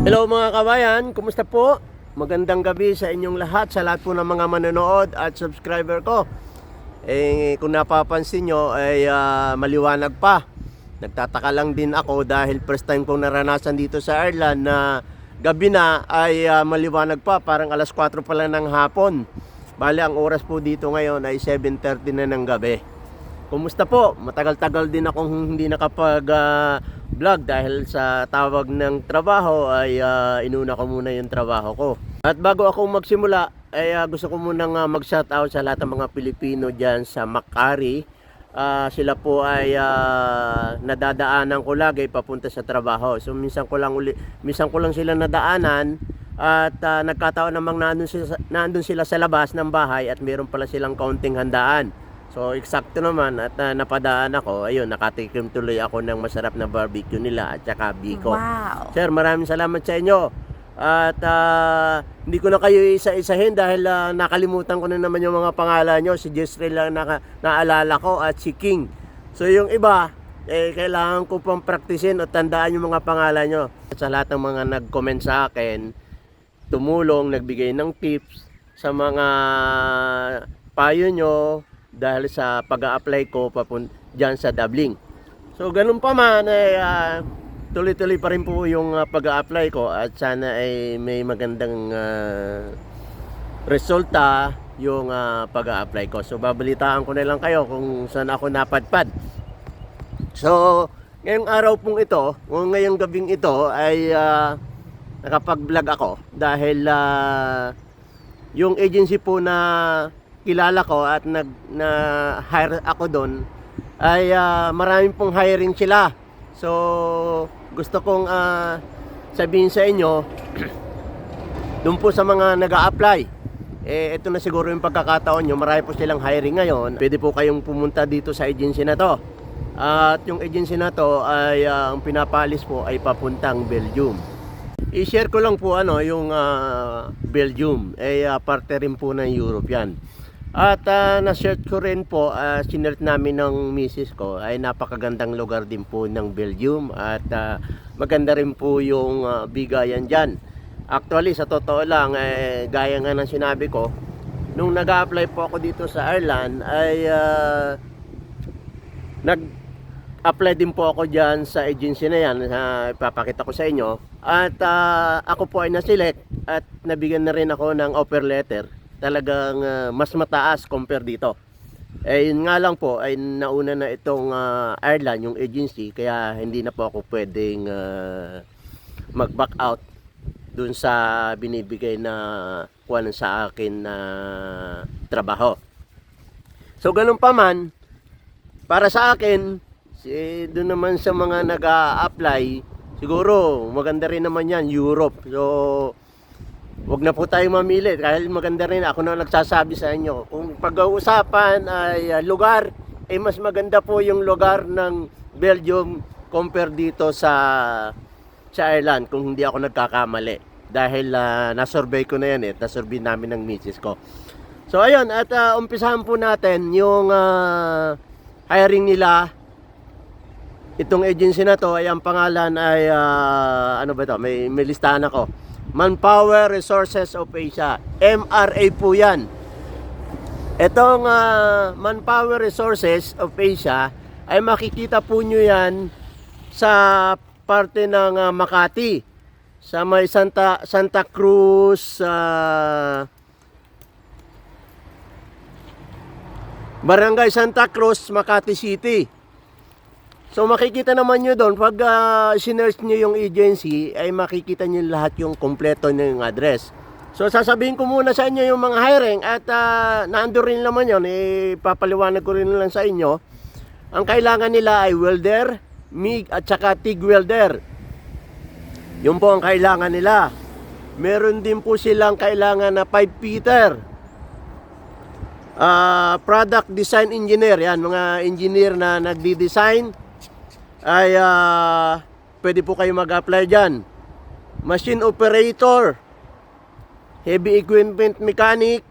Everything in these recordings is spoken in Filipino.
Hello mga kabayan, kumusta po? Magandang gabi sa inyong lahat, sa lahat po ng mga manonood at subscriber ko. Eh, kung napapansin nyo, ay ah, maliwanag pa. Nagtataka lang din ako dahil first time kong naranasan dito sa Ireland na gabi na ay ah, maliwanag pa, parang alas 4 pa lang ng hapon. Bale, ang oras po dito ngayon ay 7.30 na ng gabi. Kumusta po? Matagal-tagal din akong hindi nakapag-vlog dahil sa tawag ng trabaho ay ah, inuna ko muna yung trabaho ko. At bago ako magsimula, ay ah, gusto ko munang uh, mag-shoutout sa lahat ng mga Pilipino dyan sa Macari. Ah, sila po ay ah, nadadaanan ko lagi papunta sa trabaho. So minsan ko lang uli, minsan ko lang sila nadaanan at ah, nagkataon namang nandun sila, nandun sila sa labas ng bahay at meron pala silang kaunting handaan. So eksakto naman at ah, napadaan ako, ayun, nakatikim tuloy ako ng masarap na barbecue nila at saka biko. Wow. Sir, maraming salamat sa inyo. At ah, hindi ko na kayo isa-isahin dahil ah, nakalimutan ko na naman yung mga pangalan nyo. Si Jezreel lang naka, naalala ko at si King. So yung iba, eh, kailangan ko pang praktisin o tandaan yung mga pangalan nyo. At sa lahat ng mga nag-comment sa akin, tumulong, nagbigay ng tips sa mga payo nyo dahil sa pag apply ko papun dyan sa Dabling. So ganun pa man, eh, ah, tuloy-tuloy pa rin po yung ah, pag-apply ko at sana ay may magandang ah, resulta yung ah, pag-apply ko. So babalitaan ko na lang kayo kung saan ako napadpad. So, ngayong araw pong ito, o ngayong gabing ito ay ah, nakapag-vlog ako dahil ah, yung agency po na kilala ko at nag na hire ako doon ay ah, maraming pong hiring sila. So, gusto kong ah, sabihin sa inyo doon po sa mga nag apply eh, ito na siguro yung pagkakataon nyo. Marami po silang hiring ngayon. Pwede po kayong pumunta dito sa agency na to. At yung agency na to ay ah, ang pinapalis po ay papuntang Belgium. I-share ko lang po ano yung ah, Belgium ay ah, parte rin po ng Europe yan. At ah, na-search ko rin po, uh, sinert namin ng misis ko. Ay napakagandang lugar din po ng Belgium. At ah, maganda rin po yung ah, bigayan dyan. Actually, sa totoo lang, eh, gaya nga ng sinabi ko, nung nag-apply po ako dito sa Ireland ay ah, nag-apply din po ako dyan sa agency na yan na ipapakita ko sa inyo. At ah, ako po ay naselect at nabigyan na rin ako ng offer letter talagang ah, mas mataas compare dito eh yun nga lang po ay nauna na itong ah, Ireland yung agency kaya hindi na po ako pwedeng ah, mag-back out dun sa binibigay na kuwan sa akin na trabaho so ganun pa man para sa akin, si, doon naman sa mga nag apply siguro maganda rin naman yan, Europe. So, wag na po tayo mamili dahil maganda rin ako na nagsasabi sa inyo. Kung pag-uusapan ay ah, lugar, eh mas maganda po yung lugar ng Belgium compare dito sa sa Ireland kung hindi ako nagkakamali. Dahil ah, nasurvey ko na yan eh, nasurvey namin ng misis ko. So ayun, at ah, umpisahan po natin yung ah, hiring nila itong agency na to ay ang pangalan ay ah, ano ba to may, may listahan ako Manpower Resources of Asia. MRA po yan. Itong ah, Manpower Resources of Asia ay makikita po nyo yan sa parte ng ah, Makati. Sa may Santa Santa Cruz ah, Barangay Santa Cruz, Makati City. So makikita naman nyo doon, pag uh, sinerch nyo yung agency, ay makikita nyo lahat yung kompleto ng yung address. So sasabihin ko muna sa inyo yung mga hiring at uh, naando rin naman yun, eh, papaliwanag ko rin lang sa inyo. Ang kailangan nila ay welder, MIG at saka TIG welder. Yun po ang kailangan nila. Meron din po silang kailangan na 5 Peter. Ah, product design engineer, yan mga engineer na nagdi-design ay ah, pwede po kayo mag-apply diyan. Machine operator, heavy equipment mechanic,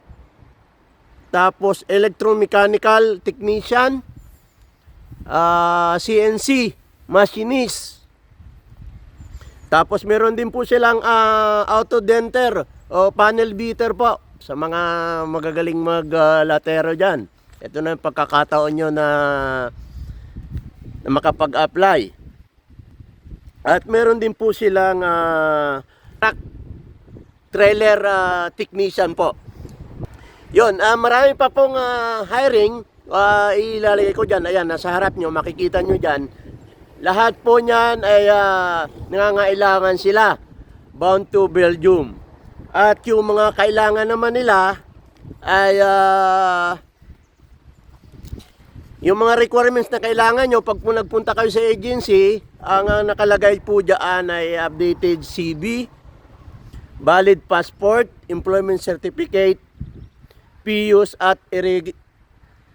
tapos electromechanical technician, ah, CNC machinist, Tapos meron din po silang ah, auto denter o panel beater po sa mga magagaling mag-latero dyan. Ito na yung pagkakataon nyo na makapag-apply. At meron din po silang ah, truck trailer ah, technician po. Yon, ah marami pa pong ah, hiring. Ah, ilalagay ko dyan. Ayan, nasa harap nyo, makikita nyo dyan. Lahat po niyan ay ah, nangangailangan sila bound to Belgium. At yung mga kailangan naman nila ay ah, yung mga requirements na kailangan nyo pag po nagpunta kayo sa agency, ang ah, nakalagay po dyan ay updated CV, valid passport, employment certificate, PUs at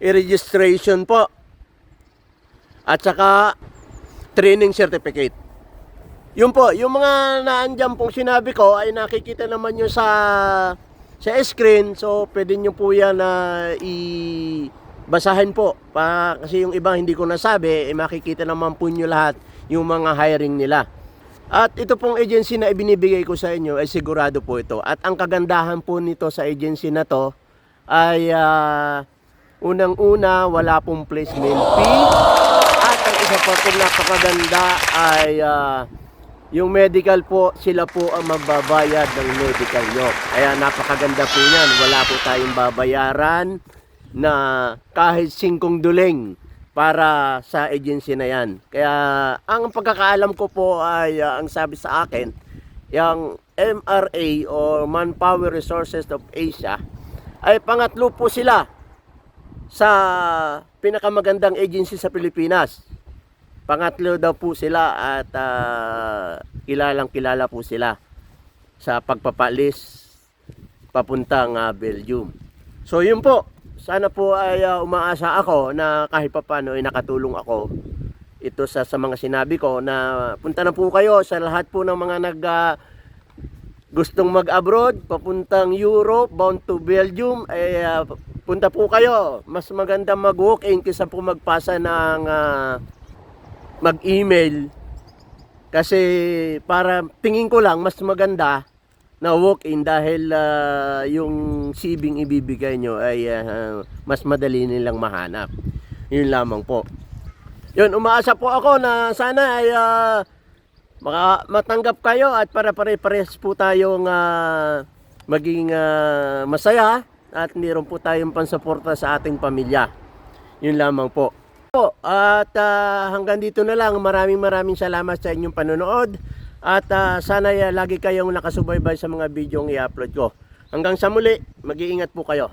i-registration po. At saka training certificate. Yun po, yung mga naandyan pong sinabi ko ay nakikita naman nyo sa sa screen. So, pwede nyo po yan na i basahin po. Pa, kasi yung iba hindi ko nasabi, eh, makikita naman po nyo lahat yung mga hiring nila. At ito pong agency na ibinibigay ko sa inyo ay sigurado po ito. At ang kagandahan po nito sa agency na to ay ah, unang-una wala pong placement fee. At ang isa pa pong napakaganda ay ah, yung medical po, sila po ang magbabayad ng medical nyo. Kaya napakaganda po yan. Wala po tayong babayaran na kahit singkong duling para sa agency na yan. Kaya ang pagkakaalam ko po ay ah, ang sabi sa akin, yung MRA o Manpower Resources of Asia ay pangatlo po sila sa pinakamagandang agency sa Pilipinas. Pangatlo daw po sila at ah, kilalang kilala po sila sa pagpapalis papuntang ah, Belgium. So yun po, sana po ay ah, umaasa ako na kahit papano ay nakatulong ako ito sa, sa mga sinabi ko na punta na po kayo sa lahat po ng mga nag ah, gustong mag-abroad, papuntang Europe, bound to Belgium, ay ah, punta po kayo. Mas maganda mag-walk-in kaysa po magpasa ng ah, mag-email. Kasi para tingin ko lang mas maganda na walk-in dahil ah, yung sibing ibibigay nyo ay ah, mas madali nilang mahanap. Yun lamang po. Yun, umaasa po ako na sana ay maka, matanggap kayo at para pare-pares po tayong ah, maging ah, masaya at meron po tayong pansuporta sa ating pamilya. Yun lamang po. At ah, hanggang dito na lang. Maraming maraming salamat sa inyong panonood. At ah, sana ah, lagi kayong nakasubaybay sa mga video i-upload ko. Hanggang sa muli, mag-iingat po kayo.